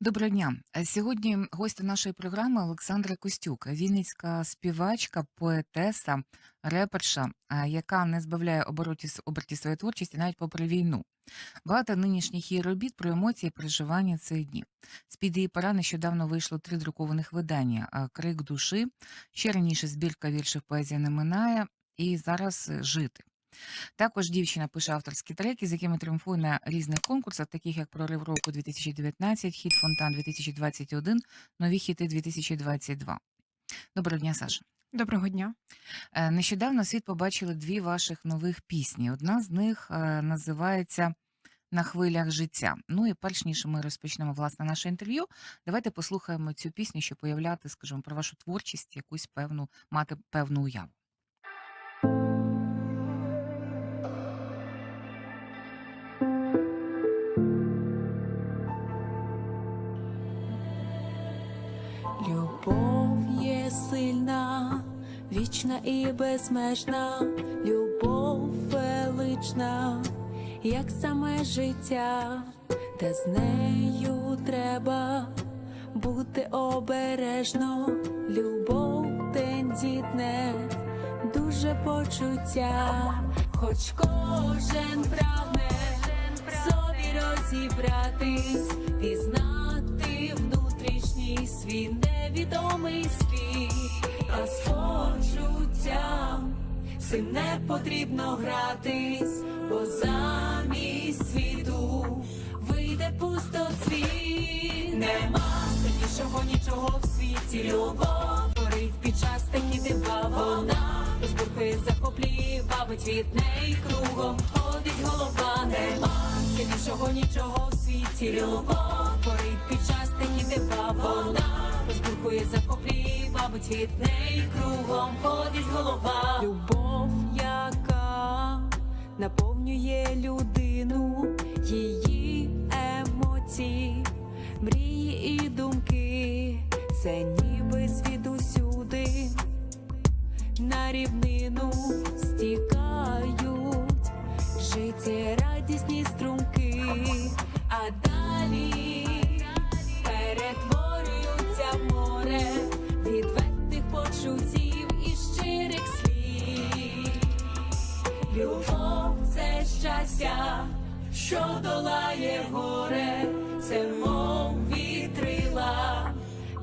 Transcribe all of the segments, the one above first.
Доброго дня. Е, Сьогодні гостя нашої програми Олександра Костюк, вінницька співачка, поетеса, реперша, е, яка не збавляє обороті, оберті своєї творчості навіть попри війну. Багато нинішніх її робіт про емоції переживання цих днів. З-під її пера нещодавно вийшло три друкованих видання: е, Крик душі, ще раніше збірка віршів поезія не минає, і зараз жити. Також дівчина пише авторські треки, з якими тріумфує на різних конкурсах, таких як Прорив року 2019, Хіт Фонтан 2021, Нові хіти 2022. Доброго дня, Саша. Доброго дня. Е, Нещодавно світ побачили дві ваших нових пісні. Одна з них е, називається На хвилях життя. Ну і перш ніж ми розпочнемо власне наше інтерв'ю, давайте послухаємо цю пісню, щоб уявляти, скажімо, про вашу творчість, якусь певну мати певну уяву. Вічна і безмежна, любов велична, як саме життя, та з нею треба бути обережно, любов тендітне, дуже почуття, хоч кожен прагне собі розібратись, пізнати внутрішній свій невідомий світ, а з почуттям цим не потрібно гратись, бо замість світу вийде пустоцвіт. Нема сильнішого нічого в світі. Любов горить під час такі дива. Вона розбурхує, захоплює, бавить від неї кругом. Ходить голова, нема сильнішого нічого в світі. Любов бавить неї кругом. Ходить голова. Любов, яка наповнює людину, її емоції, мрії і думки, це ніби звідусюди на рівнину стікають життєрадісні струмки, а далі щастя, що долає горе, це мов вітрила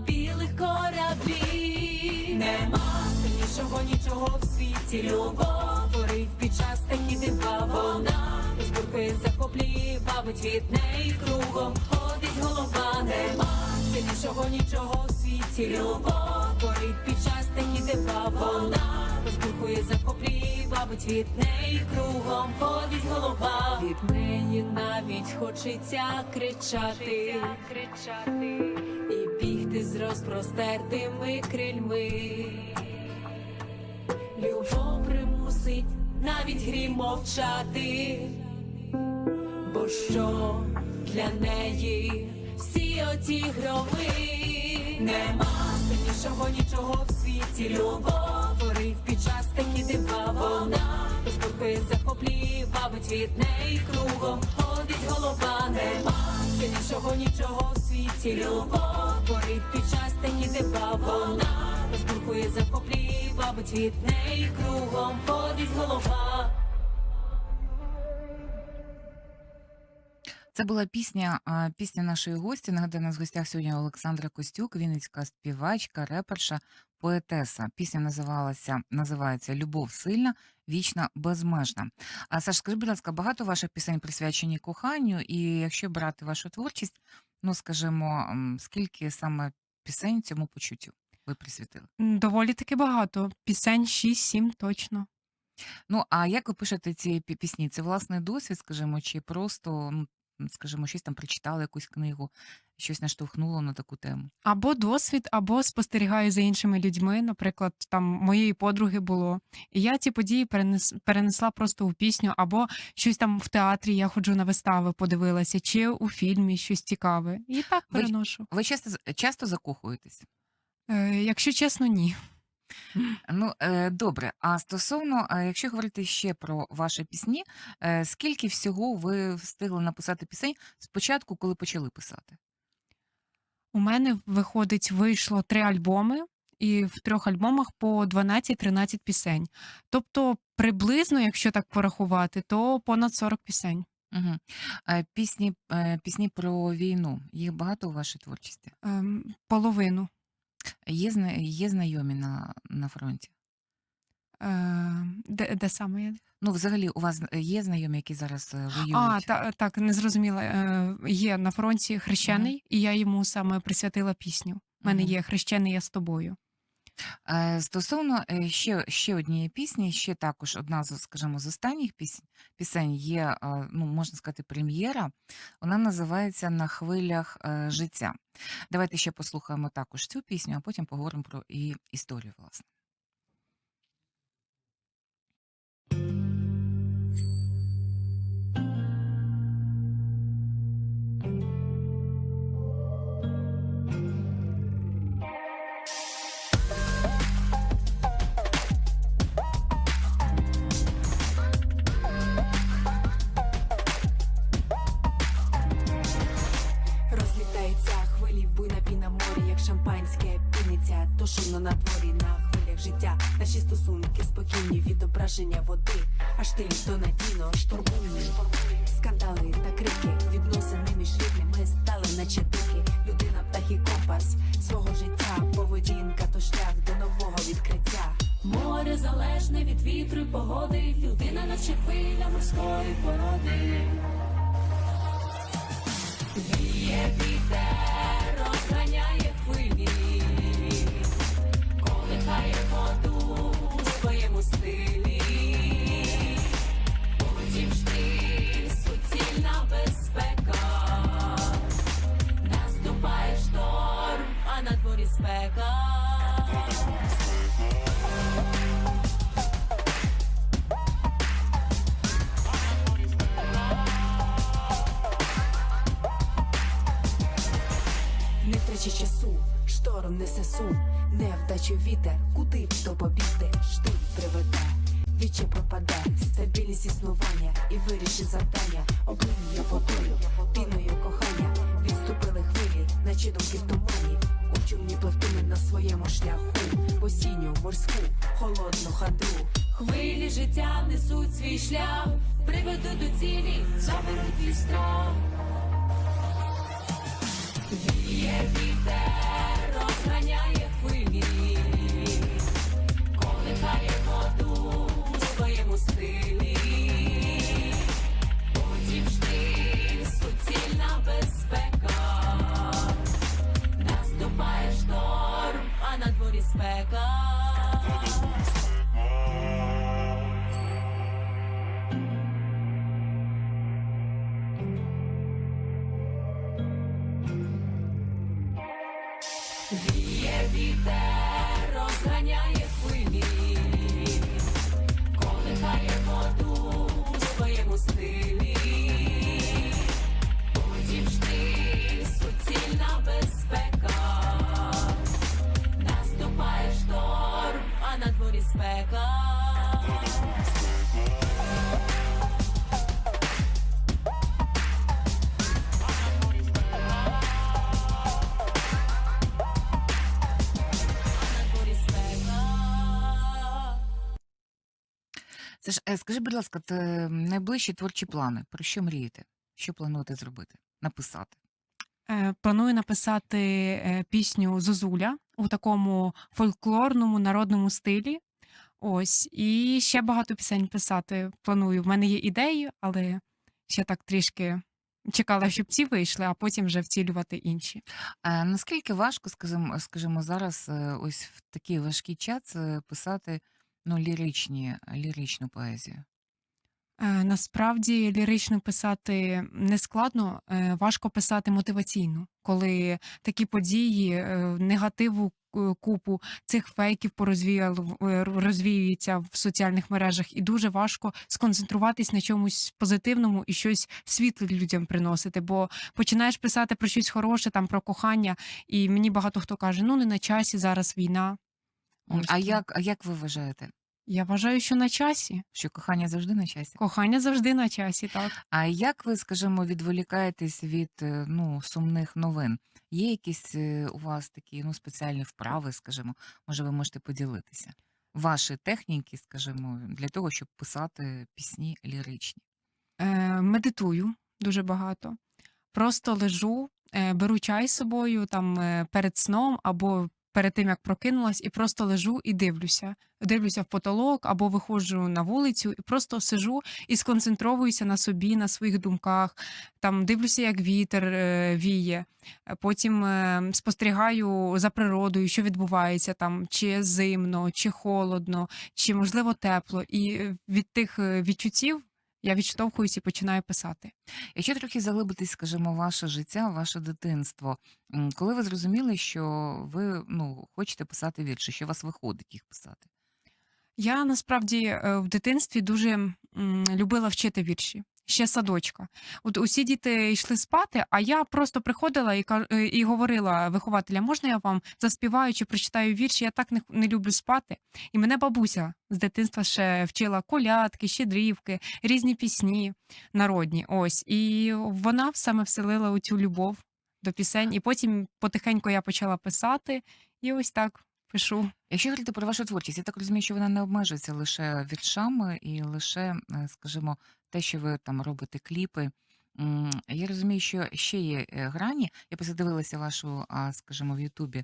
білих кораблів. Нема сильнішого нічого в світі. Любов творить під час такі дива. Вона розбурхує, захоплює, бавить від неї кругом. Ходить голова, нема сильнішого нічого в світі. Любов творить під час такі дива. Вона розбурхує, захоплює, бавить від неї кругом. Ходить голова. Від неї навіть хочеться кричати, кричати і бігти з розпростертими крильми. Любов примусить навіть грім мовчати, бо що для неї всі оті громи нема сильнішого нічого в світі. Любов творить під час такі дива. Вона розбурхує, захоплює, бабить від неї кругом. Ходить голова, нема сильнішого нічого в світі. Любов Порив під час такі дива. Вона розбурхує, захоплює, бавить від неї кругом. Ходить голова. Це була пісня, а, пісня нашої гості. Нагадаю, у нас в гостях сьогодні Олександра Костюк, вінницька співачка, реперша, поетеса. Пісня називалася називається Любов сильна, вічна, безмежна. А Саш, скажи, будь ласка, багато ваших пісень присвячені коханню, і якщо брати вашу творчість, ну скажімо, м, скільки саме пісень цьому почуттю ви присвятили? М, Доволі таки багато. Пісень 6-7 точно. Ну а як ви пишете ці пі- пісні? Це власний досвід, скажімо, чи просто, ну скажімо, щось там прочитали, якусь книгу, щось наштовхнуло на таку тему? Або досвід, або спостерігаю за іншими людьми. Наприклад, там моєї подруги було. І я ці події перенес, перенесла просто у пісню, або щось там в театрі я ходжу на вистави, подивилася, чи у фільмі щось цікаве. І так переношу. Ви часто часто закохуєтесь? Е, якщо чесно, ні. Ну, е, добре. А стосовно, е, якщо говорити ще про ваші пісні, е, скільки всього ви встигли написати пісень спочатку, коли почали писати? У мене виходить, вийшло 3 альбоми, і в 3 альбомах по 12-13 пісень. Тобто приблизно, якщо так порахувати, то понад 40 пісень. Мгм. Е, Пісні, е, пісні про війну. Їх багато у вашій творчості? Ем, половину. Є, зна- є знайомі на, на фронті? Е, де, де саме я? Ну, взагалі, у вас є знайомі, які зараз е, воюють? А, та, так, не зрозуміла. Е, є на фронті хрещений, і я йому саме присвятила пісню. У мене Мгм. є хрещений я з тобою. Е, Стосовно е, ще, ще однієї пісні, ще також одна з, скажімо, з останніх пісень, є, е, ну, можна сказати, прем'єра. Вона називається На хвилях життя. Давайте ще послухаємо також цю пісню, а потім поговоримо про її історію, власне. Піниться, то шумно на дворі на хвилях життя. Наші стосунки спокійні відображення води, аж ти то надійно штурмує. Скандали та крики, відносини між рідними стали наче дики. Людина птах і компас свого життя, поведінка то шлях до нового відкриття. Море залежне від вітру й погоди, людина наче хвиля морської породи. Віє вітер, розганяє стилі. Наче думки в тумані, у човні пливтиме на своєму шляху, осінню морську, холодну хату, Хвилі життя несуть свій шлях, приведуть до цілі, заберуть твій страх. Віє вітер, розганяє а е, скажи, будь ласка, те, найближчі творчі плани. Про що мрієте? Що плануєте зробити? Написати? Е, Планую написати е, пісню Зозуля у такому фольклорному народному стилі. Ось, і ще багато пісень писати планую. В мене є ідеї, але ще так трішки чекала, щоб ці вийшли, а потім вже втілювати інші. А наскільки важко, скажімо, скажімо, зараз е, ось в такий важкий час е, писати ну, ліричні, ліричну поезію? Е, Насправді лірично писати не складно, е, важко писати мотиваційно, коли такі події, е, негативу купу цих фейків порозвіяло е, розвіюється в соціальних мережах, і дуже важко сконцентруватись на чомусь позитивному і щось світле людям приносити. Бо починаєш писати про щось хороше, там про кохання, і мені багато хто каже: ну не на часі зараз війна. Ось А так. як, а як ви вважаєте? Я вважаю, що на часі. Що кохання завжди на часі? Кохання завжди на часі, так. А як ви, скажімо, відволікаєтесь від е, ну, сумних новин? Є якісь е, у вас такі ну, спеціальні вправи, скажімо, може, ви можете поділитися? Ваші техніки, скажімо, для того, щоб писати пісні ліричні. Е, медитую дуже багато. Просто лежу, е, беру чай з собою там е, перед сном або перед тим, як прокинулась, і просто лежу і дивлюся. Дивлюся в потолок або виходжу на вулицю і просто сижу і сконцентровуюся на собі, на своїх думках. Там дивлюся, як вітер е, віє. Потім е, спостерігаю за природою, що відбувається там, чи зимно, чи холодно, чи можливо тепло. І від тих е, відчуттів я відштовхуюсь і починаю писати. Якщо трохи заглибитись, скажімо, ваше життя, ваше дитинство, коли ви зрозуміли, що ви ну, хочете писати вірші, що вас виходить їх писати? Я насправді е, в дитинстві дуже любила вчити вірші. Ще садочка. От усі діти йшли спати, а я просто приходила і е, і говорила вихователя, можна я вам заспіваю чи прочитаю вірші? Я так не, не люблю спати. І мене бабуся з дитинства ще вчила колядки, щедрівки, різні пісні народні. Ось. І вона саме вселила у цю любов до пісень. І потім потихеньку я почала писати, і ось так пишу. Якщо говорити про вашу творчість, я так розумію, що вона не обмежується лише віршами і лише, е, скажімо, те, що ви там робите кліпи. Я розумію, що ще є е, грані. Я подивилася вашу, скажімо, в Ютубі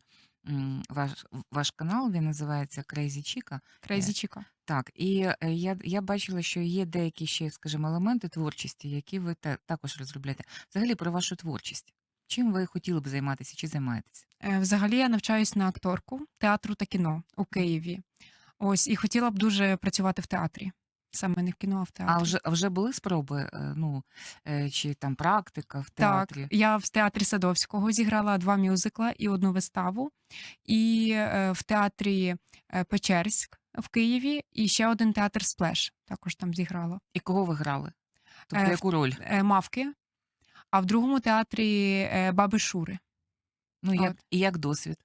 ваш, ваш канал, він називається Crazy Chica. Крейзі Чіка. Так, і е, я, я бачила, що є деякі ще, скажімо, елементи творчості, які ви те, також розробляєте. Взагалі про вашу творчість. Чим ви хотіли б займатися чи займаєтеся? Е, Взагалі я навчаюсь на акторку театру та кіно у Києві. Ось і хотіла б дуже працювати в театрі. Саме не в кіно, а в театрі. А вже, а вже були спроби, е, ну, е, чи там практика в Так, театрі? я в театрі Садовського зіграла два мюзикла і одну виставу. І е, в театрі е, Печерськ в Києві, і ще один театр Сплеш також там зіграла. І кого ви грали? Тобто Е, в- яку роль? Е, Мавки, а в другому театрі е, Баби Шури. Ну, як, от. і як досвід?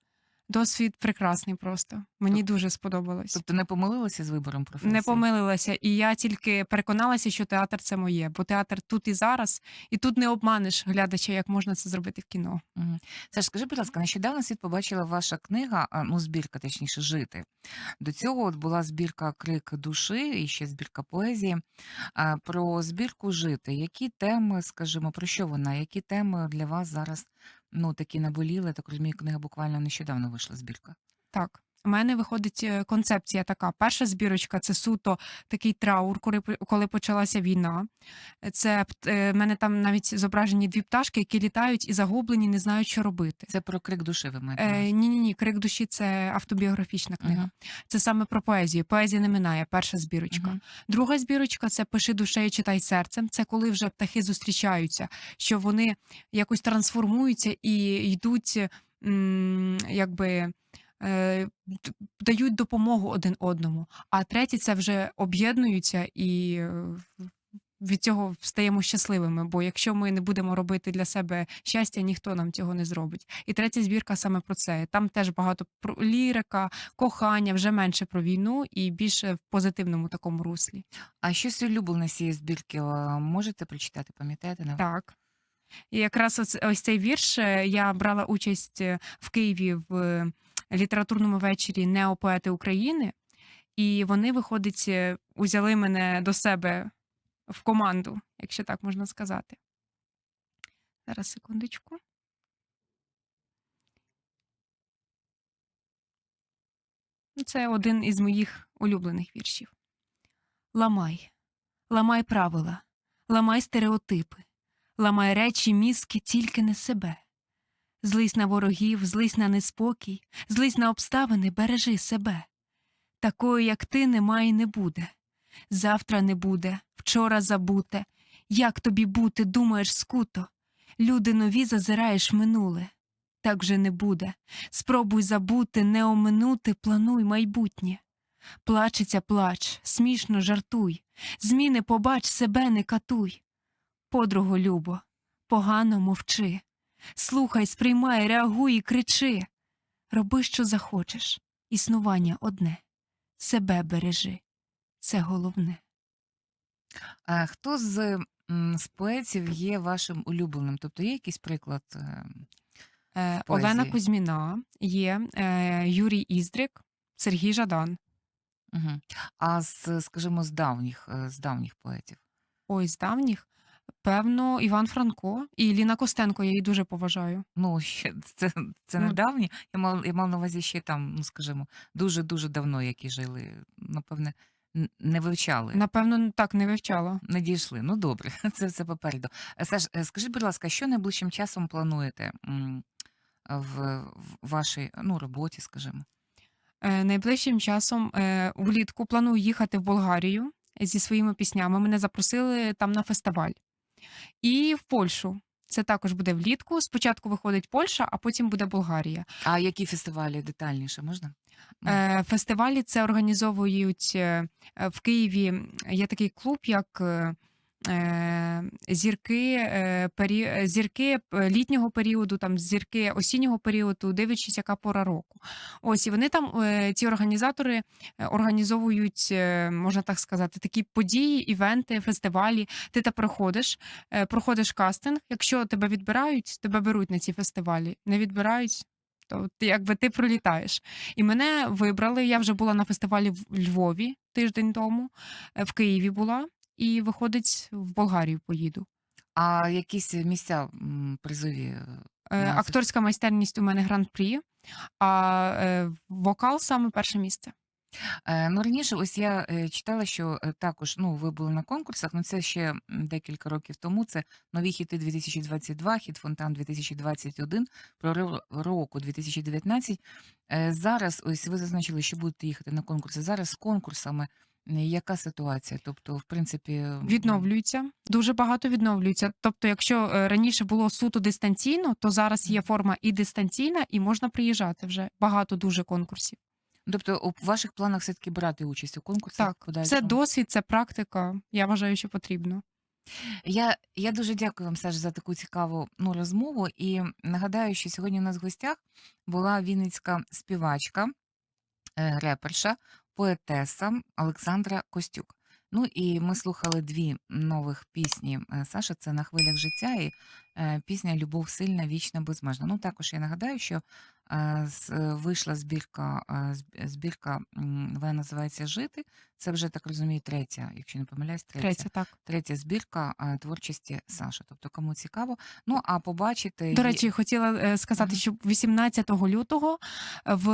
Досвід прекрасний просто. Мені дуже сподобалось. Тобто не помилилися з вибором професії? Не помилилася, і я тільки переконалася, що театр це моє, бо театр тут і зараз, і тут не обманеш глядача, як можна це зробити в кіно. Мгм. Саш, скажи, будь ласка, нещодавно світ побачила ваша книга, а, ну, збірка, точніше, жити. До цього от була збірка Крик душі і ще збірка поезії. А, Про збірку жити. Які теми, скажімо, про що вона? Які теми для вас зараз ну, такі наболіли? Так розумію, книга буквально нещодавно вийшла збірка. Так. У мене виходить е, концепція така. Перша збірочка це суто такий траур, коли, коли почалася війна. Це е, в мене там навіть зображені дві пташки, які літають і загублені, не знають, що робити. Це про крик душі ви маєте. Е, ні, ні, ні, крик душі це автобіографічна книга. Мгм. Це саме про поезію. Поезія не минає, перша збірочка. Мгм. Друга збірочка це пиши душею, читай серцем. Це коли вже птахи зустрічаються, що вони якось трансформуються і йдуть, якби. Е, Дають допомогу один одному. А треті це вже об'єднуються і е, від цього стаємо щасливими. Бо якщо ми не будемо робити для себе щастя, ніхто нам цього не зробить. І третя збірка саме про це. Там теж багато про лірика, кохання, вже менше про війну і більше в позитивному такому руслі. А щось улюблене цієї збірки можете прочитати, пам'ятаєте? Так. І якраз ось, ось цей вірш е, я брала участь е, в Києві в е, літературному вечорі Неопоети України, і вони, виходить, е, узяли мене до себе в команду, якщо так можна сказати. Зараз секундочку. Ну, Це один із моїх улюблених віршів. Ламай, ламай правила, ламай стереотипи, ламай речі, мізки, тільки не себе. Злись на ворогів, злись на неспокій, злись на обставини, бережи себе. Такої, як ти, немає і не буде. Завтра не буде, вчора забуте. Як тобі бути, думаєш скуто? Люди нові зазираєш минуле. Так вже не буде. Спробуй забути, не оминути, плануй майбутнє. Плачеться плач, смішно жартуй, зміни побач, себе не катуй. Подруго любо, погано мовчи. Слухай, сприймай, реагуй і кричи. Роби, що захочеш. Існування одне. Себе бережи. це головне. А хто з, з поетів є вашим улюбленим? Тобто є якийсь приклад? е, Е, Олена. Кузьміна, є е, Юрій Іздрик, Сергій Жадан. Мгм. А з, скажімо, з давніх, е, з давніх поетів? Ой, з давніх. Певно, Іван Франко і Ліна Костенко, я її дуже поважаю. Ну, ще це, це Ну, давні. Я мав, я мав на увазі ще там, ну скажімо, дуже-дуже давно, які жили. Напевне, н- не вивчали, напевно, так не вивчала. не дійшли. Ну, добре, це все попереду. Е, Саш, е, скажіть, будь ласка, що найближчим часом плануєте м, в, в вашій ну, роботі, скажімо? Е, Найближчим часом е, влітку планую їхати в Болгарію зі своїми піснями. Мене запросили там на фестиваль. І в Польщу. Це також буде влітку. Спочатку виходить Польща, а потім буде Болгарія. А які фестивалі детальніше можна? Ну, Е, Фестивалі це організовують е, в Києві. Є такий клуб, як е, зірки, е, пері... е, зірки е, літнього періоду, там зірки осіннього періоду, дивлячись, яка пора року. Ось і вони там, ці організатори, організовують, можна так сказати, такі події, івенти, фестивалі. Ти та проходиш, е, проходиш кастинг. Якщо тебе відбирають, тебе беруть на ці фестивалі. Не відбирають. То якби ти пролітаєш. І мене вибрали. Я вже була на фестивалі в Львові тиждень тому, в Києві була, і виходить, в Болгарію поїду. А якісь місця м, призові? е, Е, на Акторська майстерність у мене гран-прі, а е, вокал саме перше місце. Е, Ну, раніше ось я е, читала, що е, також ну, ви були на конкурсах, ну це ще м, декілька років тому. Це нові хіти 2022, хіт Фонтан 2021, прорив року 2019. Е, Зараз ось ви зазначили, що будете їхати на конкурси. Зараз з конкурсами яка ситуація? Тобто, в принципі, Відновлюються, дуже багато відновлюються. Тобто, якщо е, раніше було суто дистанційно, то зараз є форма і дистанційна, і можна приїжджати вже. Багато дуже конкурсів. тобто у ваших планах все-таки брати участь у конкурсах? Так, це подальшому? досвід, це практика. Я вважаю, що потрібно. Я, я дуже дякую вам, Саш, за таку цікаву ну, розмову. І нагадаю, що сьогодні у нас в гостях була вінницька співачка, е, реперша, поетеса Олександра Костюк. Ну і ми слухали дві нових пісні е, Саша. Це на хвилях життя і е, пісня Любов сильна, вічна, безмежна. Ну також я нагадаю, що вийшла збірка, е, збірка, вона називається Жити. Це вже так розумію, третя, якщо не помиляюсь, третя Третє, так. третя збірка е, творчості Саші. Тобто, кому цікаво. Ну а побачити До речі, хотіла е, сказати, що 18 лютого в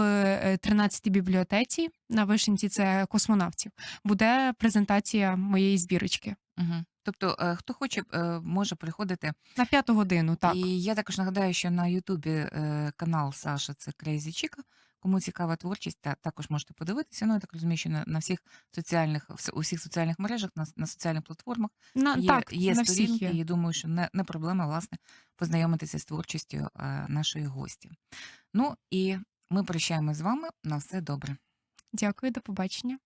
13-й бібліотеці на Вишенці, це космонавтів, буде презентація моєї збірочки Мгм. Тобто, е, хто хоче, е, може приходити. на п'яту годину. Так, І я також нагадаю, що на Ютубі е, канал Саша це Crazy Chica. Кому цікава творчість, та також можете подивитися. Ну я так розумію, що на, на всіх соціальних вс- у всіх соціальних мережах, на, на соціальних платформах на, є, так, є на всіх сторінки. є. І думаю, що не, не проблема власне познайомитися з творчістю е, нашої гості. Ну і ми прощаємось з вами. На все добре. Дякую, до побачення.